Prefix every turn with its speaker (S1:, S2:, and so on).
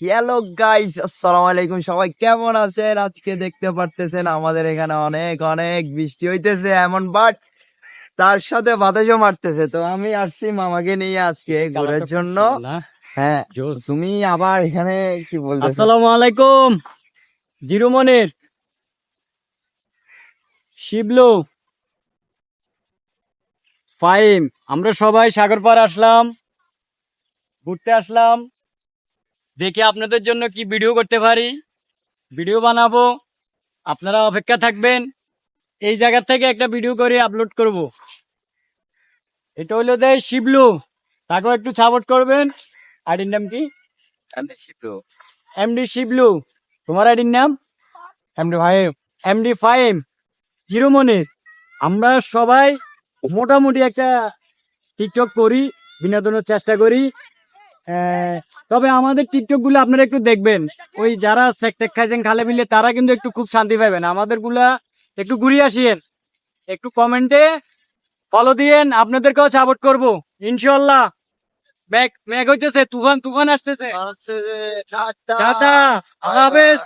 S1: Hello guys আসসালামু আলাইকুম সবাই কেমন আছেন? আজকে দেখতে পারতেছেন আমাদের এখানে অনেক অনেক বৃষ্টি হইতেছে এমন বাট তার সাথে বাতাসও মারতেছে। তো আমি আসছি মামাকে নিয়ে আজকে ঘোরার জন্য। হ্যাঁ তুমি আবার এখানে কি বলছো
S2: আসসালামু আলাইকুম। জিরো মনের। শিবলু। ফাইম। আমরা সবাই সাগরপাড় আসলাম। ঘুরতে আসলাম। দেখে আপনাদের জন্য কি ভিডিও করতে পারি। ভিডিও বানাবো। আপনারা অপেক্ষা থাকবেন। এই জায়গা থেকে একটা ভিডিও করে আপলোড করব। এটা হলো দেয় শিবলু। তাকেও একটু সাপোর্ট করবেন। আইডির নাম কি? এমডি শিবলু। তোমার আইডির নাম? MD five MD five zero মনের আমরা সবাই মোটামুটি একটা টিকটক করি বিনোদনের চেষ্টা করি। তবে আমাদের টিকটকগুলো আপনারা একটু দেখবেন। ওই যারা সেকটেক খাইছেন খালে মিলে তারা কিন্তু একটু খুব শান্তি পাবেন আমাদেরগুলা একটু ঘুরিয়ে আসিয়েন একটু কমেন্টে ফলো দিয়েন। আপনাদেরকেও সাপোর্ট করব ইনশাল্লাহ ব্যাগ ম্যাক হইতেছে তুফান তুফান আসতেছে। টাটা। হাফেজ।